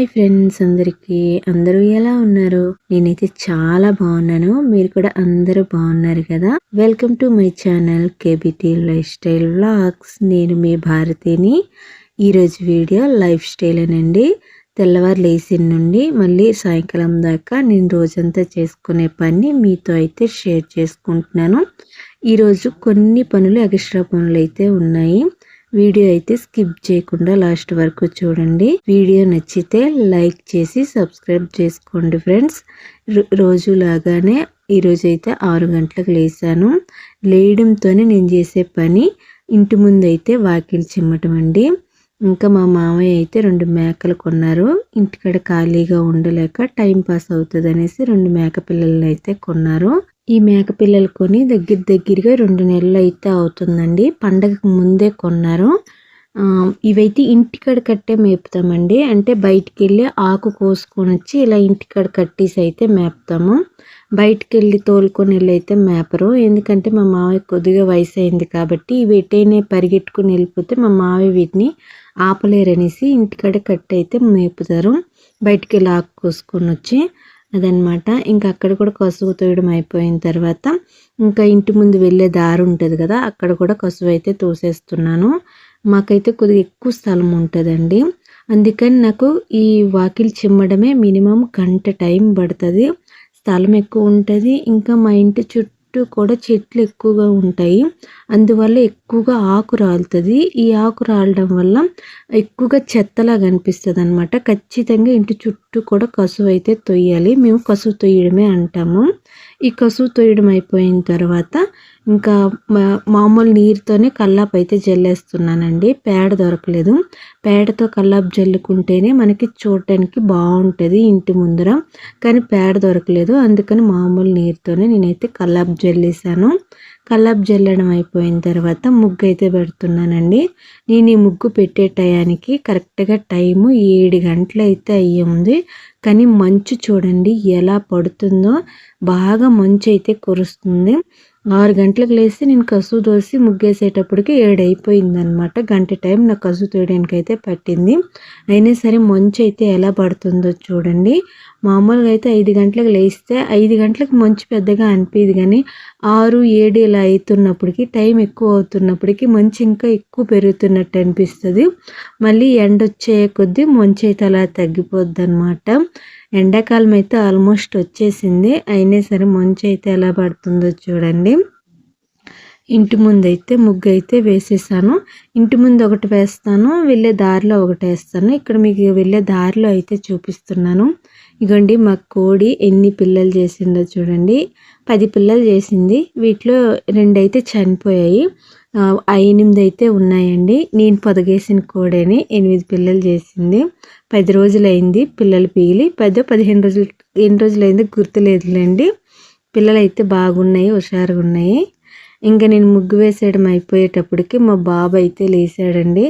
Hi friends అందరికీ. అందరూ ఎలా ఉన్నారు? నేనైతే చాలా బాగున్నాను. మీరు కూడా అందరూ బాగున్నారు కదా? Welcome to my channel K B T lifestyle vlogs నేను మీ భారతిని. ఈరోజు వీడియో లైఫ్ స్టైల్ అనండి. తెల్లవారు లేచిన నుండి మళ్ళీ సాయంకాలం దాకా నేను రోజంతా చేసుకునే పని మీతో అయితే షేర్ చేసుకుంటున్నాను. ఈరోజు కొన్ని పనులు ఎక్స్ట్రా పనులు అయితే ఉన్నాయి. వీడియో అయితే స్కిప్ చేయకుండా లాస్ట్ వరకు చూడండి. వీడియో నచ్చితే లైక్ చేసి సబ్స్క్రైబ్ చేసుకోండి ఫ్రెండ్స్. రోజు లాగానే ఈరోజు అయితే ఆరు గంటలకు లేసాను లేయడంతోనే నేను చేసే పని ఇంటి ముందు అయితే వాకిలి చిమ్మటం అండి. ఇంకా మా మామయ్య అయితే రెండు మేకలు కొన్నారు. ఇంటికాడ ఖాళీగా ఉండలేక టైం పాస్ అవుతుంది అనేసి రెండు మేక పిల్లల్ని అయితే కొన్నారు. ఈ మేక పిల్లలు కొని దగ్గర దగ్గరగా రెండు నెలలు అయితే అవుతుందండి. పండగకు ముందే కొన్నారు. ఇవైతే ఇంటికాడ కట్టే మేపుతామండి. అంటే బయటికి వెళ్ళి ఆకు కోసుకొని వచ్చి ఇలా ఇంటికాడ కట్టేసి అయితే మేపుతాము. బయటికి వెళ్ళి తోలుకొని వెళ్ళి అయితే మేపరు. ఎందుకంటే మా మావయ్య కొద్దిగా వయసు అయింది కాబట్టి ఇవి ఎటైనా పరిగెట్టుకుని వెళ్ళిపోతే మా మావయ్య వీటిని ఆపలేరనేసి ఇంటికాడ కట్టి అయితే మేపుతారు. బయటికి వెళ్ళి ఆకు కోసుకొని వచ్చి అదనమాట ఇంకా అక్కడ కూడా కసువు తోయడం అయిపోయిన తర్వాత ఇంకా ఇంటి ముందు వెళ్ళే దారి ఉంటుంది కదా అక్కడ కూడా కసువు అయితే తోసేస్తున్నాను. మాకైతే కొద్దిగా ఎక్కువ స్థలం ఉంటుందండి. అందుకని నాకు ఈ వాకిలి చిమ్మడమే మినిమం గంట టైం పడుతుంది. స్థలం ఎక్కువ ఉంటుంది. ఇంకా మా ఇంటి చుట్టూ చుట్టూ కూడా చెట్లు ఎక్కువగా ఉంటాయి. అందువల్ల ఎక్కువగా ఆకు రాలుతుంది. ఈ ఆకు రాలడం వల్ల ఎక్కువగా చెత్తలా కనిపిస్తుంది అనమాట ఖచ్చితంగా ఇంటి చుట్టూ కూడా కసువు అయితే తొయ్యాలి. మేము కసువు తొయ్యడమే అంటాము. ఈ కసువు తొయ్యడం అయిపోయిన తర్వాత ఇంకా మామూలు నీరుతోనే కల్లాపు అయితే జల్లేస్తున్నానండి. పేడ దొరకలేదు. పేడతో కల్లాపు జల్లుకుంటేనే మనకి చూడటానికి బాగుంటుంది ఇంటి ముందర. కానీ పేడ దొరకలేదు. అందుకని మామూలు నీరుతోనే నేనైతే కల్లాపు జల్లేసాను కల్లాపు జల్లడం అయిపోయిన తర్వాత ముగ్గు అయితే పెడుతున్నానండి. నేను ఈ ముగ్గు పెట్టే టయానికి కరెక్ట్గా టైము ఏడు గంటలు అయితే అయ్యింది కానీ మంచు చూడండి ఎలా పడుతుందో. బాగా మంచు అయితే కురుస్తుంది. ఆరు గంటలకు లేస్తే నేను కసు దోసి ముగ్గేసేటప్పటికి ఏడైపోయిందనమాట గంట టైం నాకు కసు తోయడానికి అయితే పట్టింది. అయినా సరే మంచు అయితే ఎలా పడుతుందో చూడండి. మామూలుగా అయితే ఐదు గంటలకు లేస్తే ఐదు గంటలకు మంచు పెద్దగా అనిపించదు కానీ ఆరు ఏడు ఇలా అవుతున్నప్పటికీ టైం ఎక్కువ అవుతున్నప్పటికీ మంచు ఇంకా ఎక్కువ పెరుగుతున్నట్టు అనిపిస్తుంది. మళ్ళీ ఎండ వచ్చే కొద్దీ మంచు అయితే అలా తగ్గిపోద్ది అనమాట ఎండాకాలం అయితే ఆల్మోస్ట్ వచ్చేసింది. అయినా సరే మంచు అయితే ఎలా పడుతుందో చూడండి. ఇంటి ముందు అయితే ముగ్గు అయితే వేసేసాను. ఇంటి ముందు ఒకటి వేస్తాను వెళ్ళే దారిలో ఒకటి వేస్తాను. ఇక్కడ మీకు వెళ్ళే దారిలో అయితే చూపిస్తున్నాను. ఇగోండి మా కోడి ఎన్ని పిల్లలు చేసిందో చూడండి. పది పిల్లలు చేసింది. వీటిలో రెండైతే చనిపోయాయి. ఎనిమిది అయితే ఉన్నాయండి. నేను పొదగేసిన కోడని ఎనిమిది పిల్లలు చేసింది. పది రోజులైంది పిల్లలు పీగిలి పదో పదిహేను రోజులు ఎన్ని రోజులైంది గుర్తులేదులేండి. పిల్లలు అయితే బాగున్నాయి హుషారుగా ఉన్నాయి ఇంకా నేను ముగ్గు వేసేయడం అయిపోయేటప్పటికి మా బాబు అయితే లేచాడండి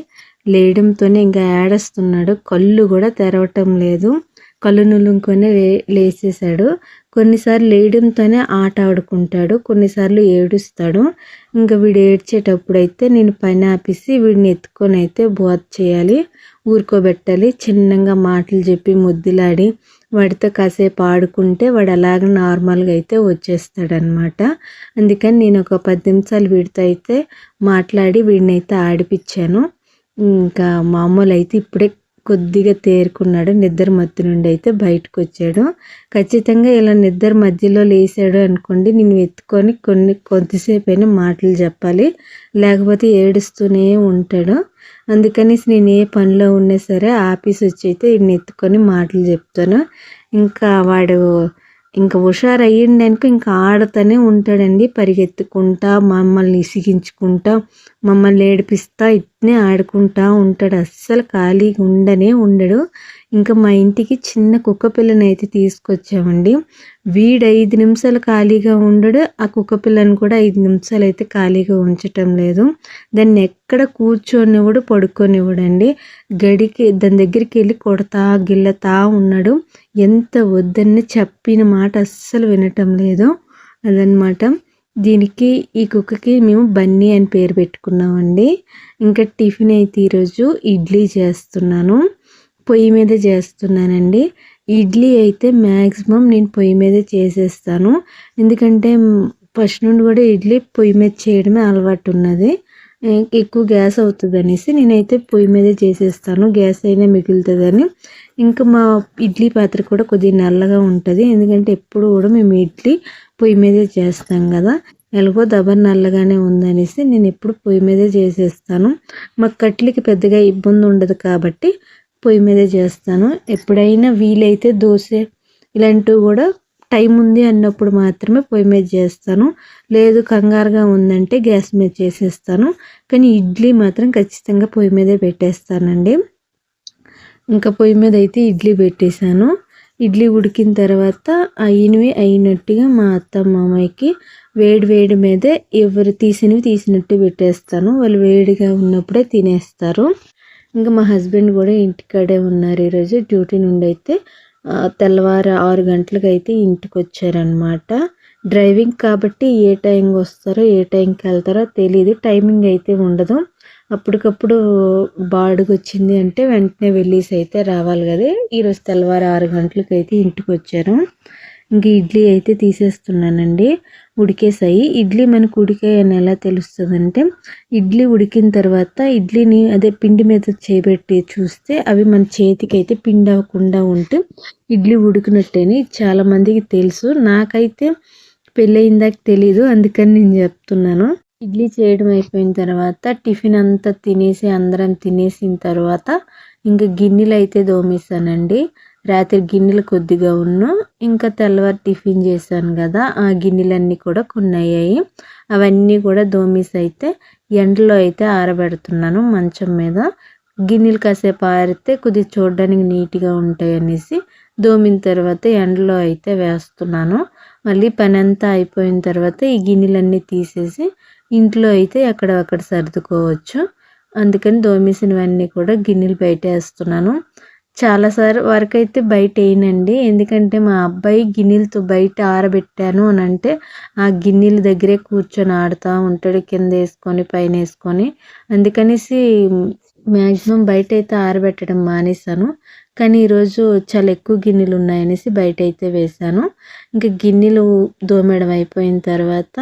లేయడంతోనే ఇంకా ఏడస్తున్నాడు. కళ్ళు కూడా తెరవటం లేదు. కళ్ళు నులుముకొని లేచేశాడు కొన్నిసార్లు లేయడంతోనే ఆట ఆడుకుంటాడు కొన్నిసార్లు ఏడుస్తాడు. ఇంకా వీడు ఏడ్చేటప్పుడు అయితే నేను పని ఆపేసి వీడిని ఎత్తుకొని అయితే బోధ చేయాలి ఊరుకోబెట్టాలి చిన్నగా మాటలు చెప్పి ముద్దులాడి వాడితో కాసేపు ఆడుకుంటే వాడు అలాగ నార్మల్గా అయితే వచ్చేస్తాడనమాట. అందుకని నేను ఒక పది నిమిషాలు వీడితో అయితే మాట్లాడి వీడిని అయితే ఆడిపించాను ఇంకా మామూలు అయితే ఇప్పుడే కొద్దిగా తేరుకున్నాడు. నిద్ర మత్తు నుండి అయితే బయటకు వచ్చాడు ఖచ్చితంగా ఇలా నిద్ర మధ్యలో లేసాడు అనుకోండి నేను ఎత్తుకొని కొన్ని కొద్దిసేపు అయినా మాటలు చెప్పాలి. లేకపోతే ఏడుస్తూనే ఉంటాడు. అందుకనేసి నేను ఏ పనిలో ఉన్నా సరే ఆఫీస్ వచ్చి అయితే ఈయన ఎత్తుకొని మాటలు చెప్తాను. ఇంకా వాడు ఇంకా హుషారు అయ్యిండనుకో ఇంకా ఆడుతూనే ఉంటాడండి. పరిగెత్తుకుంటా మమ్మల్ని ఇసిగించుకుంటా మమ్మల్ని ఏడిపిస్తా ఇట్నే ఆడుకుంటా ఉంటాడు. అస్సలు ఖాళీగా ఉండనే ఉండడు. ఇంకా మా ఇంటికి చిన్న కుక్క పిల్లని అయితే తీసుకొచ్చామండి. వీడు ఐదు నిమిషాలు ఖాళీగా ఉండడు. ఆ కుక్క పిల్లని కూడా ఐదు నిమిషాలు అయితే ఖాళీగా ఉంచటం లేదు. దాన్ని ఎక్కడ కూర్చొనివ్వడు పడుకొనివ్వడండి. గడికి దాని దగ్గరికి వెళ్ళి కొడతా గిల్లతా ఉన్నాడు. ఎంత వద్దని చెప్పిన మాట అస్సలు వినటం లేదు అదనమాట దీనికి ఈ కుక్కకి మేము బన్నీ అని పేరు పెట్టుకున్నామండి. ఇంకా టిఫిన్ అయితే ఈరోజు ఇడ్లీ చేస్తున్నాను. పొయ్యి మీద చేస్తున్నానండి. ఇడ్లీ అయితే మ్యాక్సిమం నేను పొయ్యి మీద చేసేస్తాను. ఎందుకంటే ఫస్ట్ నుండి కూడా ఇడ్లీ పొయ్యి మీద చేయడమే అలవాటు ఉన్నది ఎక్కువ గ్యాస్ అవుతుంది అనేసి నేనైతే పొయ్యి మీదే చేసేస్తాను. గ్యాస్ అయినా మిగులుతుందని. ఇంకా మా ఇడ్లీ పాత్ర కూడా కొద్దిగా నల్లగా ఉంటుంది. ఎందుకంటే ఎప్పుడు కూడా మేము ఇడ్లీ పొయ్యి మీదే చేస్తాం కదా. ఎలాగో దబర్ నల్లగానే ఉందనేసి నేను ఎప్పుడు పొయ్యి మీదే చేసేస్తాను. మాకు కట్లకి పెద్దగా ఇబ్బంది ఉండదు కాబట్టి పొయ్యి మీదే చేస్తాను. ఎప్పుడైనా వీలైతే దోశ ఇలాంటివి కూడా టైం ఉంది అన్నప్పుడు మాత్రమే పొయ్యి మీద చేస్తాను. లేదు కంగారుగా ఉందంటే గ్యాస్ మీద చేసేస్తాను. కానీ ఇడ్లీ మాత్రం ఖచ్చితంగా పొయ్యి మీదే పెట్టేస్తానండి. ఇంకా పొయ్యి మీద అయితే ఇడ్లీ పెట్టేశాను. ఇడ్లీ ఉడికిన తర్వాత అయినవి అయినట్టుగా మా అత్త మామయ్యకి వేడి వేడి మీదే ఎవరు తీసినవి తీసినట్టు పెట్టేస్తాను. వాళ్ళు వేడిగా ఉన్నప్పుడే తినేస్తారు. ఇంకా మా హస్బెండ్ కూడా ఇంటికాడే ఉన్నారు ఈరోజు. డ్యూటీ నుండి అయితే తెల్లవారు ఆరు గంటలకు అయితే ఇంటికి వచ్చారనమాట డ్రైవింగ్ కాబట్టి ఏ టైంకి వస్తారో ఏ టైంకి వెళ్తారో తెలియదు టైమింగ్ అయితే ఉండదు. అప్పటికప్పుడు బాడుగు వచ్చింది అంటే వెంటనే వెళ్ళేసి అయితే రావాలి కదా. ఈరోజు తెల్లవారు ఆరు గంటలకు అయితే ఇంటికి వచ్చారు ఇంక ఇడ్లీ అయితే తీసేస్తున్నానండి. ఉడికేసాయి. ఇడ్లీ మనకు ఉడికాయని ఎలా తెలుస్తుంది అంటే ఇడ్లీ ఉడికిన తర్వాత ఇడ్లీని అదే పిండి మీద చేపెట్టి చూస్తే అవి మన చేతికి అయితే పిండి అవ్వకుండా ఉంటే ఇడ్లీ ఉడికినట్టేని చాలామందికి తెలుసు. నాకైతే పెళ్ళయిందాక తెలీదు అందుకని నేను చెప్తున్నాను. ఇడ్లీ చేయడం అయిపోయిన తర్వాత టిఫిన్ అంతా తినేసి అందరం తినేసిన తర్వాత ఇంకా గిన్నెలు అయితే దోమేసానండి రాత్రి గిన్నెలు కొద్దిగా ఉన్న ఇంకా తెల్లవారు టిఫిన్ చేశాను కదా ఆ గిన్నెలన్నీ కూడా కొన్ని అయ్యాయి అవన్నీ కూడా దోమీస్ అయితే ఎండలో అయితే ఆరబెడుతున్నాను మంచం మీద. గిన్నెలు కాసేపు ఆరితే కొద్దిగా చూడడానికి నీట్గా ఉంటాయి అనేసి దోమిన తర్వాత ఎండలో అయితే వేస్తున్నాను. మళ్ళీ పని అంతా అయిపోయిన తర్వాత ఈ గిన్నెలన్నీ తీసేసి ఇంట్లో అయితే అక్కడ అక్కడ సర్దుకోవచ్చు. అందుకని దోమేసినవన్నీ కూడా గిన్నెలు బయట వేస్తున్నాను. చాలాసార్లు వరకు అయితే బయట వేయనండి ఎందుకంటే మా అబ్బాయి గిన్నెలతో బయట ఆరబెట్టాను అని అంటే ఆ గిన్నెల దగ్గరే కూర్చొని ఆడుతూ ఉంటాడు కింద వేసుకొని పైన వేసుకొని. అందుకనేసి మ్యాక్సిమం బయట అయితే ఆరబెట్టడం మానేశాను. కానీ ఈరోజు చాలా ఎక్కువ గిన్నెలు ఉన్నాయనేసి బయట అయితే వేశాను. ఇంకా గిన్నెలు దోమేయడం అయిపోయిన తర్వాత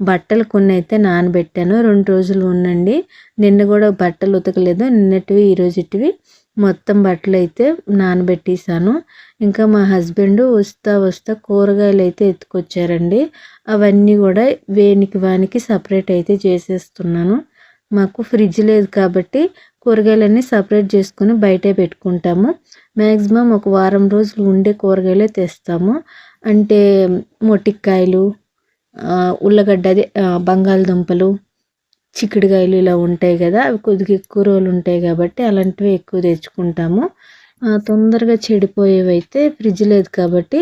బట్టలు కొన్ని అయితే నానబెట్టాను. రెండు రోజులు ఉండండి. నిన్న కూడా బట్టలు ఉతకలేదు. నిన్నటివి ఈరోజుటివి మొత్తం బట్టలు అయితే నానబెట్టేసాను ఇంకా మా హస్బెండ్ వస్తా వస్తా కూరగాయలు అయితే ఎత్తుకొచ్చారండి. అవన్నీ కూడా వేనికి వానికి సపరేట్ అయితే చేసేస్తున్నాను. మాకు ఫ్రిడ్జ్ లేదు కాబట్టి కూరగాయలన్నీ సపరేట్ చేసుకుని బయటే పెట్టుకుంటాము. మ్యాక్సిమం ఒక వారం రోజులు ఉండే కూరగాయలే తెస్తాము. అంటే మొటిక్కాయలు ఉల్లగడ్డ అదే బంగాళదుంపలు చిక్కుడుకాయలు ఇలా ఉంటాయి కదా అవి కొద్దిగా ఎక్కువ రోజులు ఉంటాయి కాబట్టి అలాంటివి ఎక్కువ తెచ్చుకుంటాము. తొందరగా చెడిపోయేవి అయితే ఫ్రిడ్జ్ లేదు కాబట్టి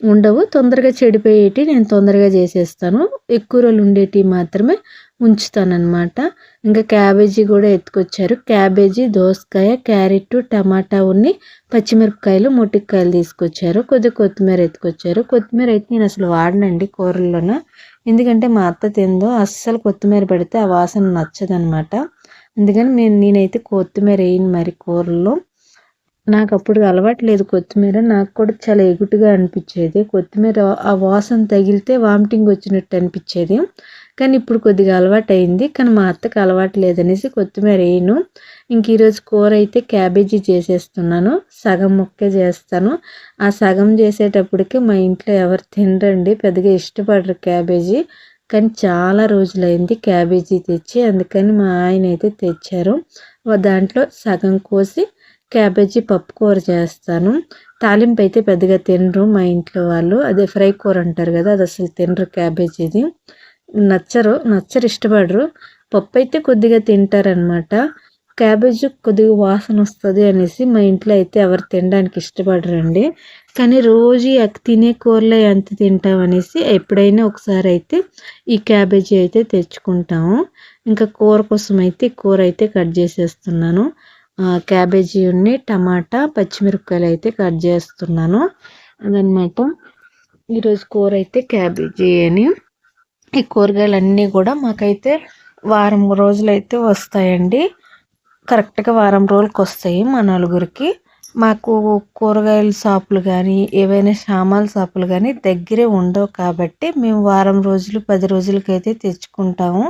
ఉండవు. తొందరగా చెడిపోయేటి నేను తొందరగా చేసేస్తాను. ఎక్కువ రోజులు ఉండేటివి మాత్రమే ఉంచుతానన్నమాట. ఇంకా క్యాబేజీ కూడా ఎత్తుకొచ్చారు. క్యాబేజీ దోసకాయ క్యారెట్ టమాటా ఉన్ని పచ్చిమిరపకాయలు మొట్టికాయలు తీసుకొచ్చారు. కొద్దిగా కొత్తిమీర ఎత్తుకొచ్చారు. కొత్తిమీర అయితే నేను అసలు వాడనండి కూరల్లోన. ఎందుకంటే మా అత్త తిందో అస్సలు కొత్తిమీర పెడితే ఆ వాసన నచ్చదనమాట. అందుకని నేను నేనైతే కొత్తిమీర వేయను మరి కూరల్లో. నాకు అప్పుడు అలవాటు లేదు కొత్తిమీర. నాకు కూడా చాలా ఎగుటుగా అనిపించేది. కొత్తిమీర ఆ వాసన తగిలితే వామిటింగ్ వచ్చినట్టు అనిపించేది. కానీ ఇప్పుడు కొద్దిగా అలవాటు అయింది కానీ మా అత్తకు అలవాటు లేదనేసి కొత్తిమీర వేయను. ఇంక ఈరోజు కూర అయితే క్యాబేజీ చేసేస్తున్నాను. సగం ముక్కే చేస్తాను. ఆ సగం చేసేటప్పటికి మా ఇంట్లో ఎవరు తినరండి. పెద్దగా ఇష్టపడరు క్యాబేజీ. కానీ చాలా రోజులైంది క్యాబేజీ తెచ్చి అందుకని మా ఆయన అయితే తెచ్చారు. దాంట్లో సగం కోసి క్యాబేజీ పప్పు కూర చేస్తాను. తాలింపు అయితే పెద్దగా తినరు మా ఇంట్లో వాళ్ళు. అదే ఫ్రై కూర అంటారు కదా అది అసలు తినరు క్యాబేజీది. నచ్చరు నచ్చరు ఇష్టపడరు పప్పు అయితే కొద్దిగా తింటారనమాట క్యాబేజ్ కొద్దిగా వాసన వస్తుంది అనేసి మా ఇంట్లో అయితే ఎవరు తినడానికి ఇష్టపడరండి. కానీ రోజు తినే కూరలు ఎంత తింటాం అనేసి ఎప్పుడైనా ఒకసారి అయితే ఈ క్యాబేజీ అయితే తెచ్చుకుంటాము. ఇంకా కూర కోసం అయితే కూర అయితే కట్ చేసేస్తున్నాను. క్యాబేజీ ఉన్ని టమాటా పచ్చిమిరపకాయలు అయితే కట్ చేస్తున్నాను. అదనమాట ఈరోజు కూర అయితే క్యాబేజీ అని. ఈ కూరగాయలన్నీ కూడా మాకైతే వారం రోజులు అయితే వస్తాయండి కరెక్ట్గా వారం రోజులకు వస్తాయి మా నలుగురికి. మాకు కూరగాయల షాపులు కానీ ఏవైనా సామాన్ల షాపులు కానీ దగ్గరే ఉండవు కాబట్టి మేము వారం రోజులు పది రోజులకైతే తెచ్చుకుంటాము.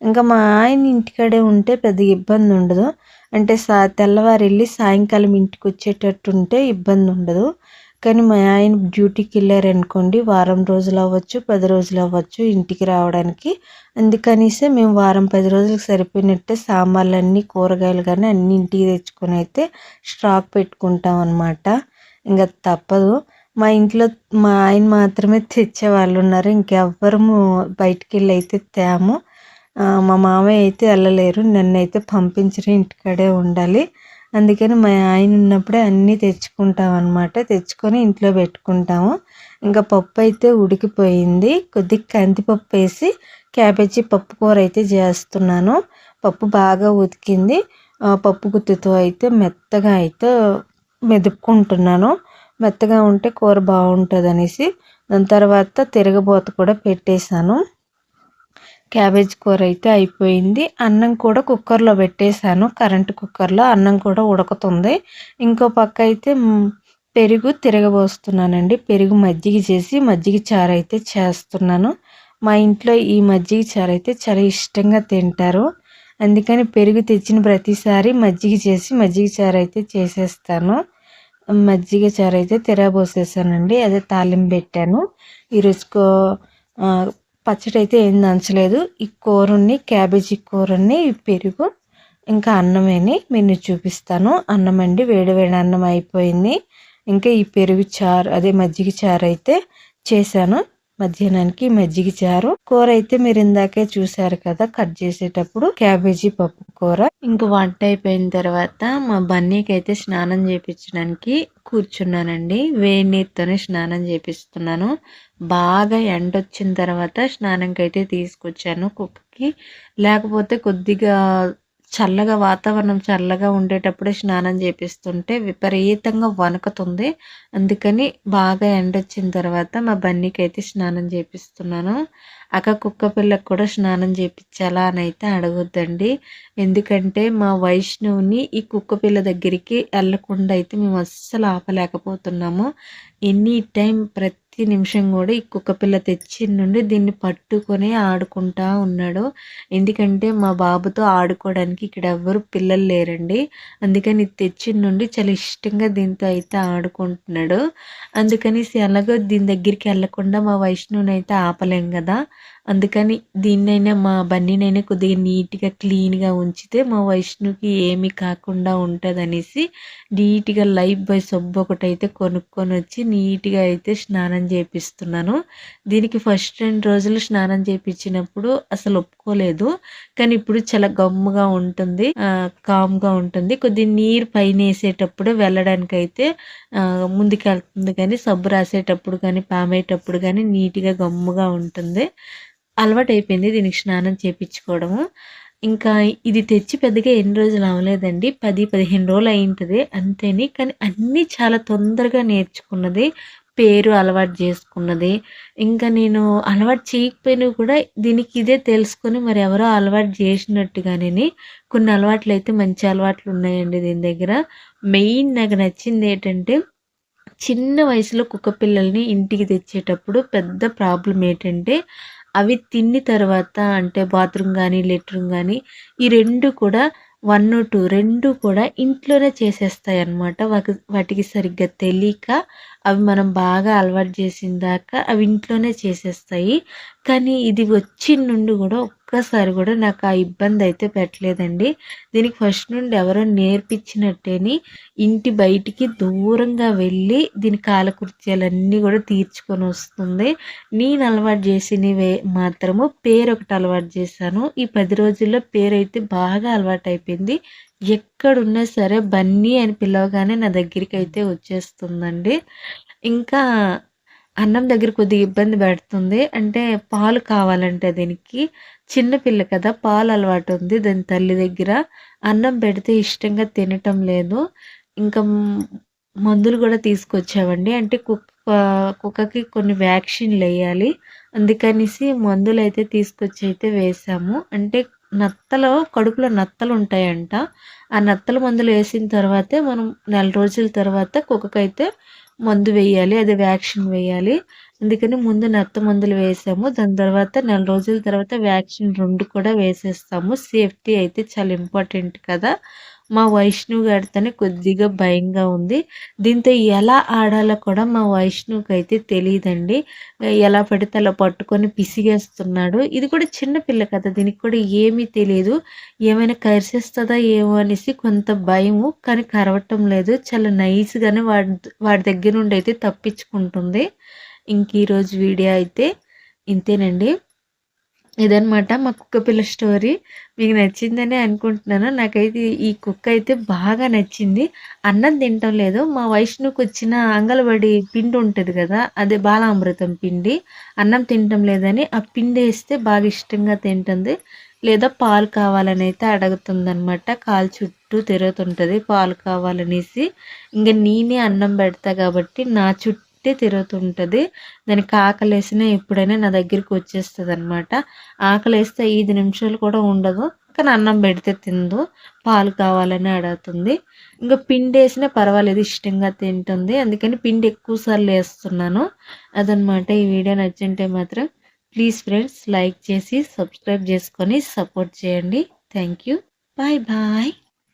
ఇంకా మా ఆయన ఇంటికాడే ఉంటే పెద్ద ఇబ్బంది ఉండదు. అంటే సా తెల్లవారు వెళ్ళి సాయంకాలం ఇంటికి వచ్చేటట్టు ఉంటే ఇబ్బంది ఉండదు కానీ మా ఆయన డ్యూటీకి వెళ్ళారనుకోండి వారం రోజులు అవ్వచ్చు పది రోజులు అవ్వచ్చు ఇంటికి రావడానికి. అందుకనిసే మేము వారం పది రోజులకు సరిపోయినట్టే సామాన్లు కూరగాయలు కానీ అన్ని ఇంటికి తెచ్చుకొని అయితే స్టాక్ పెట్టుకుంటాం అనమాట ఇంకా తప్పదు. మా ఇంట్లో మా ఆయన మాత్రమే తెచ్చే వాళ్ళు ఉన్నారు. ఇంకెవ్వరము బయటికి వెళ్ళి అయితే తేము. మా మామయ్య అయితే వెళ్ళలేరు. నన్ను అయితే పంపించరు. ఇంటికాడే ఉండాలి. అందుకని మా ఆయన ఉన్నప్పుడే అన్నీ తెచ్చుకుంటాం అనమాట తెచ్చుకొని ఇంట్లో పెట్టుకుంటాము. ఇంకా పప్పు అయితే ఉడికిపోయింది. కొద్దిగా కందిపప్పు వేసి క్యాబేజీ పప్పు కూర అయితే చేస్తున్నాను. పప్పు బాగా ఉతికింది. పప్పు గుత్తితో అయితే మెత్తగా అయితే మెదుపుకుంటున్నాను. మెత్తగా ఉంటే కూర బాగుంటుంది అనేసి దాని తర్వాత తిరగబోత కూడా పెట్టేశాను. క్యాబేజ్ కూర అయితే అయిపోయింది. అన్నం కూడా కుక్కర్లో పెట్టేశాను. కరెంట్ కుక్కర్లో అన్నం కూడా ఉడుకుతుంది. ఇంకో పక్క అయితే పెరుగు తిరగబోస్తున్నానండి. పెరుగు మజ్జిగ చేసి మజ్జిగ చారు అయితే చేస్తున్నాను. మా ఇంట్లో ఈ మజ్జిగ చారు అయితే చాలా ఇష్టంగా తింటారు. అందుకని పెరుగు తెచ్చిన ప్రతిసారి మజ్జిగ చేసి మజ్జిగ చారు అయితే చేసేస్తాను. మజ్జిగ చారు అయితే తిరగబోసేసానండి. అదే తాలింపు పెట్టాను. ఈరోజుకో పచ్చడి అయితే ఏం దంచలేదు. ఈ కూరని క్యాబేజీ కూరని పెరుగు ఇంకా అన్నమేని నేను చూపిస్తాను. అన్నం అండి వేడి వేడి అన్నం అయిపోయింది. ఇంకా ఈ పెరుగు చారు అదే మజ్జిగ చారు అయితే చేశాను. మధ్యాహ్నానికి మజ్జిగ చారు. కూర అయితే మీరు ఇందాకే చూసారు కదా కట్ చేసేటప్పుడు క్యాబేజీ పప్పు కూర. ఇంకా వంట అయిపోయిన తర్వాత మా బన్నీకి అయితే స్నానం చేపించడానికి కూర్చున్నానండి. వేడి నీరుతోనే స్నానం చేపిస్తున్నాను. బాగా ఎండ వచ్చిన తర్వాత స్నానంకి అయితే తీసుకొచ్చాను కుక్కకి. లేకపోతే కొద్దిగా చల్లగా వాతావరణం చల్లగా ఉండేటప్పుడే స్నానం చేపిస్తుంటే విపరీతంగా వణుకుతుంది. అందుకని బాగా ఎండ వచ్చిన తర్వాత మా బన్నీకి అయితే స్నానం చేపిస్తున్నాను. అక్క కుక్క పిల్లకు కూడా స్నానం చేపించాలా అని అయితే అడగొద్దండి. ఎందుకంటే మా వైష్ణవుని ఈ కుక్క పిల్ల దగ్గరికి వెళ్ళకుండా అయితే మేము అస్సలు ఆపలేకపోతున్నాము. ఎనీ టైం ప్రతి ప్రతి నిమిషం కూడా ఈ కుక్క పిల్ల తెచ్చి నుండి దీన్ని పట్టుకొని ఆడుకుంటా ఉన్నాడు. ఎందుకంటే మా బాబుతో ఆడుకోవడానికి ఇక్కడ ఎవ్వరు పిల్లలు లేరండి. అందుకని ఇది తెచ్చిన నుండి చాలా ఇష్టంగా దీంతో అయితే ఆడుకుంటున్నాడు. అందుకని ఎలాగో దీని దగ్గరికి వెళ్ళకుండా మా వైష్ణవుని అయితే ఆపలేం కదా. అందుకని దీన్నైనా మా బండినైనా కొద్దిగా నీట్గా క్లీన్గా ఉంచితే మా వైష్ణుకి ఏమీ కాకుండా ఉంటుంది అనేసి నీట్గా లైఫ్ బాయ్ సబ్బు ఒకటి అయితే కొనుక్కొని వచ్చి నీట్గా అయితే స్నానం చేపిస్తున్నాను. దీనికి ఫస్ట్ రెండు రోజులు స్నానం చేపించినప్పుడు అసలు ఒప్పుకోలేదు. కానీ ఇప్పుడు చాలా గమ్ముగా ఉంటుంది. కామ్గా ఉంటుంది. కొద్ది నీరు పైన వేసేటప్పుడు వెళ్ళడానికి అయితే ముందుకెళ్తుంది కానీ సబ్బు రాసేటప్పుడు కానీ పామేటప్పుడు కానీ నీట్గా గమ్ముగా ఉంటుంది. అలవాటు అయిపోయింది దీనికి స్నానం చేపించుకోవడము. ఇంకా ఇది తెచ్చి పెద్దగా ఎన్ని రోజులు అవ్వలేదండి. పది పదిహేను రోజులు అయింటుంది అంతేని. కానీ అన్నీ చాలా తొందరగా నేర్చుకున్నది పేరు అలవాటు చేసుకున్నది. ఇంకా నేను అలవాటు చేయకపోయినా కూడా దీనికి ఇదే తెలుసుకొని మరి ఎవరో అలవాటు చేసినట్టుగానే కొన్ని అలవాట్లు అయితే మంచి అలవాట్లు ఉన్నాయండి దీని దగ్గర. మెయిన్ నాకు నచ్చింది ఏంటంటే చిన్న వయసులో కుక్క పిల్లల్ని ఇంటికి తెచ్చేటప్పుడు పెద్ద ప్రాబ్లం ఏంటంటే అవి తిన్న తర్వాత అంటే బాత్రూమ్ కానీ లెట్రూమ్ కానీ ఈ రెండు కూడా వన్ టూ రెండు కూడా ఇంట్లోనే చేసేస్తాయి అన్నమాట వాటికి సరిగ్గా తెలియక అవి మనం బాగా అలవాటు చేసిన దాకా అవి ఇంట్లోనే చేసేస్తాయి. కానీ ఇది వచ్చిన నుండి కూడా ఒక్కసారి కూడా నాకు ఆ ఇబ్బంది అయితే పెట్టలేదండి. దీనికి ఫస్ట్ నుండి ఎవరో నేర్పించినట్టేని ఇంటి బయటికి దూరంగా వెళ్ళి దీని కాలకృత్యాలన్నీ కూడా తీర్చుకొని వస్తుంది. నేను అలవాటు చేసినవే మాత్రము పేరు ఒకటి అలవాటు చేశాను. ఈ పది రోజుల్లో పేరు అయితే బాగా అలవాటు అయిపోయింది ఎక్కడున్నా సరే బన్నీ అని పిలవగానే నా దగ్గరికి అయితే వచ్చేస్తుందండి. ఇంకా అన్నం దగ్గర కొద్దిగా ఇబ్బంది పెడుతుంది. అంటే పాలు కావాలంటే దీనికి. చిన్న పిల్ల కదా పాలు అలవాటు ఉంది దాని తల్లి దగ్గర. అన్నం పెడితే ఇష్టంగా తినటం లేదు. ఇంకా మందులు కూడా తీసుకొచ్చామండి. అంటే కుక్క కుక్కకి కొన్ని వ్యాక్సిన్లు వేయాలి. అందుకనేసి మందులు అయితే తీసుకొచ్చి అయితే వేసాము. అంటే నత్తలో కడుపులో నత్తలు ఉంటాయంట ఆ నత్తల మందులు వేసిన తర్వాతే మనం నెల రోజుల తర్వాత కుక్కకైతే మందు వేయాలి అది వ్యాక్సిన్ వేయాలి. అందుకని ముందు నత్త మందులు వేసాము. దాని తర్వాత నెల రోజుల తర్వాత వ్యాక్సిన్ రెండు కూడా వేసేస్తాము. సేఫ్టీ అయితే చాలా ఇంపార్టెంట్ కదా. మా వైష్ణవ్ గారితోనే కొద్దిగా భయంగా ఉంది. దీంతో ఎలా ఆడాలో కూడా మా వైష్ణవ్కి అయితే తెలియదండి ఎలా పడితే అలా పట్టుకొని పిసిగేస్తున్నాడు. ఇది కూడా చిన్న పిల్ల కదా దీనికి కూడా ఏమీ తెలియదు ఏమైనా కరిసేస్తుందా ఏమో అనేసి కొంత భయము కానీ కరవటం లేదు. చాలా నైస్గానే వాడి వాడి దగ్గర నుండి అయితే తప్పించుకుంటుంది. ఇంక ఈరోజు వీడియో అయితే ఇంతేనండి. ఇదనమాట మా కుక్క పిల్ల స్టోరీ. మీకు నచ్చిందని అనుకుంటున్నాను. నాకైతే ఈ కుక్క అయితే బాగా నచ్చింది. అన్నం తింటం లేదు. మా వైష్ణుకి వచ్చిన అంగలబడి పిండి ఉంటుంది కదా అదే బాలామృతం పిండి. అన్నం తినటం లేదని ఆ పిండి వేస్తే బాగా ఇష్టంగా తింటుంది. లేదా పాలు కావాలని అయితే అడుగుతుందనమాట కాలు చుట్టూ తిరుగుతుంటుంది పాలు కావాలనేసి. ఇంకా నేనే అన్నం పెడతా కాబట్టి నా చుట్టూ చుట్టే తిరుగుతుంటుంది. దానికి ఆకలేసినా ఎప్పుడైనా నా దగ్గరికి వచ్చేస్తుంది అనమాట ఆకలేస్తే ఐదు నిమిషాలు కూడా ఉండదు. కానీ అన్నం పెడితే తిందు. పాలు కావాలని అడుగుతుంది. ఇంకా పిండి వేసినా పర్వాలేదు ఇష్టంగా తింటుంది. అందుకని పిండి ఎక్కువసార్లు వేస్తున్నాను. అదనమాట ఈ వీడియో నచ్చింటే మాత్రం ప్లీజ్ ఫ్రెండ్స్ లైక్ చేసి సబ్స్క్రైబ్ చేసుకొని సపోర్ట్ చేయండి. Thank you. Bye bye.